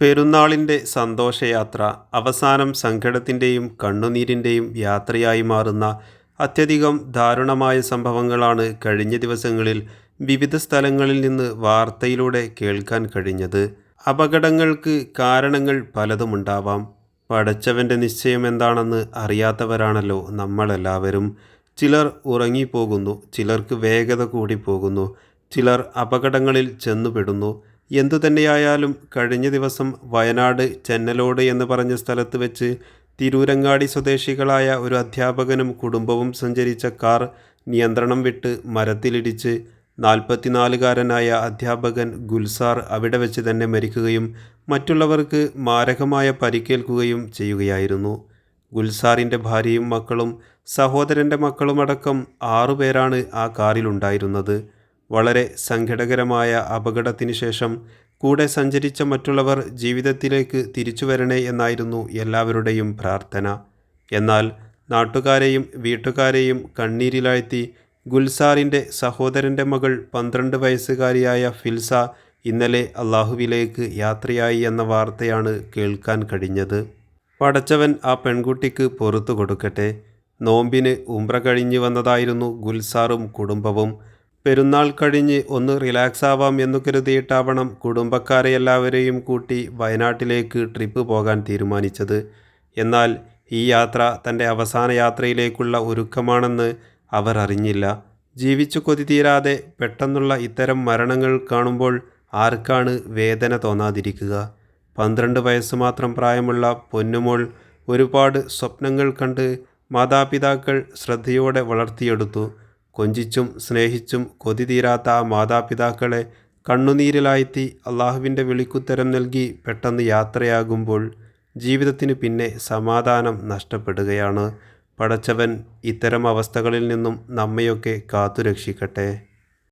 പെരുന്നാളിന്റെ സന്തോഷയാത്ര അവസാനം സങ്കടത്തിന്റെയും കണ്ണുനീരിന്റെയും യാത്രയായി മാറുന്ന അത്യധികം ദാരുണമായ സംഭവങ്ങളാണ് കഴിഞ്ഞ ദിവസങ്ങളിൽ വിവിധ സ്ഥലങ്ങളിൽ നിന്ന് വാർത്തയിലൂടെ കേൾക്കാൻ കഴിഞ്ഞത്. അപകടങ്ങൾക്ക് കാരണങ്ങൾ പലതുമുണ്ടാവാം. പടച്ചവന്റെ നിശ്ചയം എന്താണെന്ന് അറിയാത്തവരാണല്ലോ നമ്മളെല്ലാവരും. ചിലർ ഉറങ്ങിപ്പോകുന്നു ചിലർക്ക് വേഗത കൂടിപ്പോകുന്നു ചിലർ അപകടങ്ങളിൽ ചെന്നുപെടുന്നു. എന്തു തന്നെയായാലും കഴിഞ്ഞ ദിവസം വയനാട് ചെന്നലോട് എന്ന് പറഞ്ഞ സ്ഥലത്ത് വെച്ച് തിരൂരങ്ങാടി സ്വദേശികളായ ഒരു അധ്യാപകനും കുടുംബവും സഞ്ചരിച്ച കാർ നിയന്ത്രണം വിട്ട് മരത്തിലിടിച്ച് നാൽപ്പത്തിനാലുകാരനായ അധ്യാപകൻ ഗുൽസാർ അവിടെ വെച്ച് തന്നെ മരിക്കുകയും മറ്റുള്ളവർക്ക് മാരകമായ പരിക്കേൽക്കുകയും ചെയ്യുകയായിരുന്നു. ഗുൽസാറിന്റെ ഭാര്യയും മക്കളും സഹോദരന്റെ മക്കളുമടക്കം ആറുപേരാണ് ആ കാറിലുണ്ടായിരുന്നത്. വളരെ സങ്കടകരമായ അപകടത്തിന് ശേഷം കൂടെ സഞ്ചരിച്ച മറ്റുള്ളവർ ജീവിതത്തിലേക്ക് തിരിച്ചു വരണേ എന്നായിരുന്നു എല്ലാവരുടെയും പ്രാർത്ഥന. എന്നാൽ നാട്ടുകാരെയും വീട്ടുകാരെയും കണ്ണീരിലാഴ്ത്തി ഗുൽസാറിന്റെ സഹോദരന്റെ മകൾ പന്ത്രണ്ട് വയസ്സുകാരിയായ ഫിൽസ ഇന്നലെ അള്ളാഹുവിലേക്ക് യാത്രയായി എന്ന വാർത്തയാണ് കേൾക്കാൻ കഴിഞ്ഞത്. പടച്ചവൻ ആ പെൺകുട്ടിക്ക് പുറത്തു കൊടുക്കട്ടെ. നോമ്പിന് ഉംറ കഴിഞ്ഞു വന്നതായിരുന്നു ഗുൽസാറും കുടുംബവും. പെരുന്നാൾ കഴിഞ്ഞ് ഒന്ന് റിലാക്സ് ആവാം എന്നു കരുതിയിട്ടാവണം കുടുംബക്കാരെ എല്ലാവരെയും കൂട്ടി വയനാട്ടിലേക്ക് ട്രിപ്പ് പോകാൻ തീരുമാനിച്ചത്. എന്നാൽ ഈ യാത്ര തന്റെ അവസാന യാത്രയിലേക്കുള്ള ഒരുക്കമാണെന്ന് അവർ അറിഞ്ഞില്ല. ജീവിച്ചു കൊതി തീരാതെ പെട്ടെന്നുള്ള ഇത്തരം മരണങ്ങൾ കാണുമ്പോൾ ആർക്കാണ് വേദന തോന്നാതിരിക്കുക? പന്ത്രണ്ട് വയസ്സ് മാത്രം പ്രായമുള്ള പൊന്നുമോൾ ഒരുപാട് സ്വപ്നങ്ങൾ കണ്ട് മാതാപിതാക്കൾ ശ്രദ്ധയോടെ വളർത്തിയെടുത്തു. കൊഞ്ചിച്ചും സ്നേഹിച്ചും കൊതി തീരാത്ത ആ മാതാപിതാക്കളെ കണ്ണുനീരിലായെത്തി അള്ളാഹുവിന്റെ വിളിക്കുത്തരം നൽകി പെട്ടെന്ന് യാത്രയാകുമ്പോൾ ജീവിതത്തിന് പിന്നെ സമാധാനം നഷ്ടപ്പെടുകയാണ്. പടച്ചവൻ ഇത്തരം അവസ്ഥകളിൽ നിന്നും നമ്മയൊക്കെ കാത്തുരക്ഷിക്കട്ടെ.